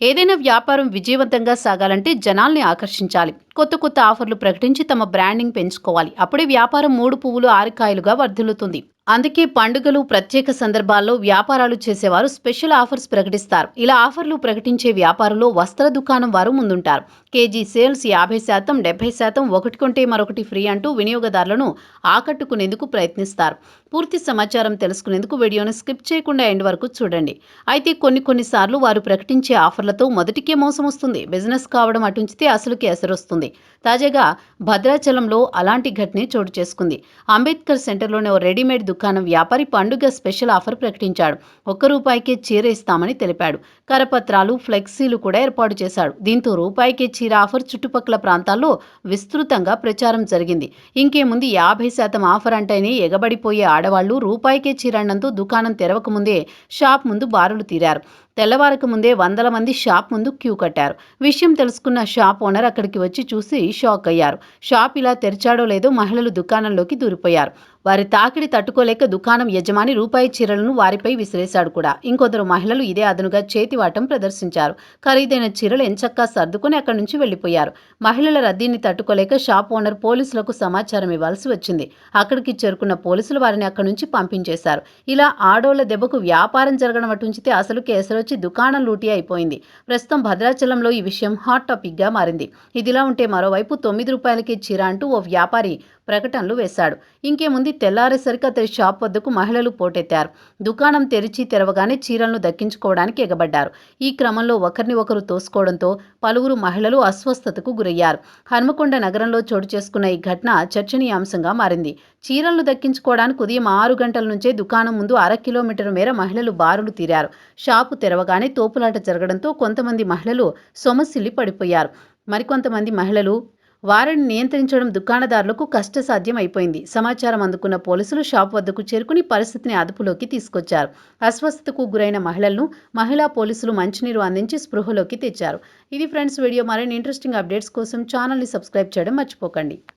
ఏదైనా వ్యాపారం విజయవంతంగా సాగాలంటే జనాల్ని ఆకర్షించాలి. కొత్త కొత్త ఆఫర్లు ప్రకటించి తమ బ్రాండింగ్ పెంచుకోవాలి. అప్పుడే వ్యాపారం మూడు పువ్వులు ఆరికాయలుగా వర్ధిల్లుతుంది. అందుకే పండుగలు ప్రత్యేక సందర్భాల్లో వ్యాపారాలు చేసేవారు స్పెషల్ ఆఫర్స్ ప్రకటిస్తారు. ఇలా ఆఫర్లు ప్రకటించే వ్యాపారంలో వస్త్ర దుకాణం వారు ముందుంటారు. కేజీ సేల్స్ యాభై శాతం డెబ్బై శాతం ఒకటి కొంటే మరొకటి ఫ్రీ అంటూ వినియోగదారులను ఆకట్టుకునేందుకు ప్రయత్నిస్తారు. పూర్తి సమాచారం తెలుసుకునేందుకు వీడియోను స్కిప్ చేయకుండా ఎండ్ వరకు చూడండి. అయితే కొన్ని కొన్నిసార్లు వారు ప్రకటించే ఆఫర్లతో మొదటికే మోసం వస్తుంది. బిజినెస్ కావడం అటుంచితే అసలుకి ఎసరొస్తుంది. తాజాగా భద్రాచలంలో అలాంటి ఘటనే చోటు చేసుకుంది. అంబేద్కర్ సెంటర్లోని ఓ రెడీమేడ్ దుకాణం వ్యాపారి పండుగ స్పెషల్ ఆఫర్ ప్రకటించాడు. ఒక్క రూపాయికే చీర ఇస్తామని తెలిపాడు. కరపత్రాలు ఫ్లెక్సీలు కూడా ఏర్పాటు చేశాడు. దీంతో రూపాయికే చీర ఆఫర్ చుట్టుపక్కల ప్రాంతాల్లో విస్తృతంగా ప్రచారం జరిగింది. ఇంకేముంది? యాభై శాతం ఆఫర్ అంటేనే ఎగబడిపోయే ఆడవాళ్ళు రూపాయికే చీరన్నంతో దుకాణం తెరవకముందే షాప్ ముందు బారులు తీరారు. తెల్లవారక ముందే వందల మంది షాప్ ముందు క్యూ కట్టారు. విషయం తెలుసుకున్న షాప్ ఓనర్ అక్కడికి వచ్చి చూసి షాక్ అయ్యారు. షాప్ ఇలా తెరిచాడో లేదో మహిళలు దుకాణంలోకి దూరిపోయారు. వారి తాకిడి తట్టుకోలేక దుకాణం యజమాని రూపాయి చీరలను వారిపై విసిరేశాడు కూడా. ఇంకొందరు మహిళలు ఇదే అదనుగా చేతివాటం ప్రదర్శించారు. ఖరీదైన చీరలు ఎంచక్కా సర్దుకుని అక్కడి నుంచి వెళ్ళిపోయారు మహిళల రద్దీని తట్టుకోలేక షాప్ ఓనర్ పోలీసులకు సమాచారం ఇవ్వాల్సి వచ్చింది. అక్కడికి చేరుకున్న పోలీసులు వారిని అక్కడి నుంచి పంపించేశారు. ఇలా ఆడోళ్ళ దెబ్బకు వ్యాపారం జరగడం అటుంచితే అసలు కేసులు వచ్చి దుకాణం లూటీ అయిపోయింది. ప్రస్తుతం భద్రాచలంలో ఈ విషయం హాట్ టాపిక్గా మారింది. ఇదిలా ఉంటే మరోవైపు తొమ్మిది రూపాయలకి చీర అంటూ ఓ వ్యాపారి ప్రకటనలు వేశాడు. ఇంకేముంది? తెల్లారేసరికి అతడి షాప్ వద్దకు మహిళలు పోటెత్తారు. దుకాణం తెరిచి తెరవగానే చీరలను దక్కించుకోవడానికి ఎగబడ్డారు. ఈ క్రమంలో ఒకరిని ఒకరు తోసుకోవడంతో పలువురు మహిళలు అస్వస్థతకు గురయ్యారు. హన్మకొండ నగరంలో చోటు చేసుకున్న ఈ ఘటన చర్చనీయాంశంగా మారింది. చీరలను దక్కించుకోవడానికి ఉదయం ఆరు గంటల నుంచే దుకాణం ముందు అర కిలోమీటర్ మేర మహిళలు బారులు తీరారు. షాపు తెరవగానే తోపులాట జరగడంతో కొంతమంది మహిళలు సొమసిల్లి పడిపోయారు. మరికొంతమంది మహిళలు వారిని నియంత్రించడం దుకాణదారులకు కష్టసాధ్యం అయిపోయింది సమాచారం అందుకున్న పోలీసులు షాప్ వద్దకు చేరుకుని పరిస్థితిని అదుపులోకి తీసుకొచ్చారు. అస్వస్థతకు గురైన మహిళలను మహిళా పోలీసులు మంచినీరు అందించి స్పృహలోకి తెచ్చారు. ఇది ఫ్రెండ్స్ వీడియో మరిన్ని ఇంట్రెస్టింగ్ అప్డేట్స్ కోసం ఛానల్ని సబ్స్క్రైబ్ చేయడం మర్చిపోకండి.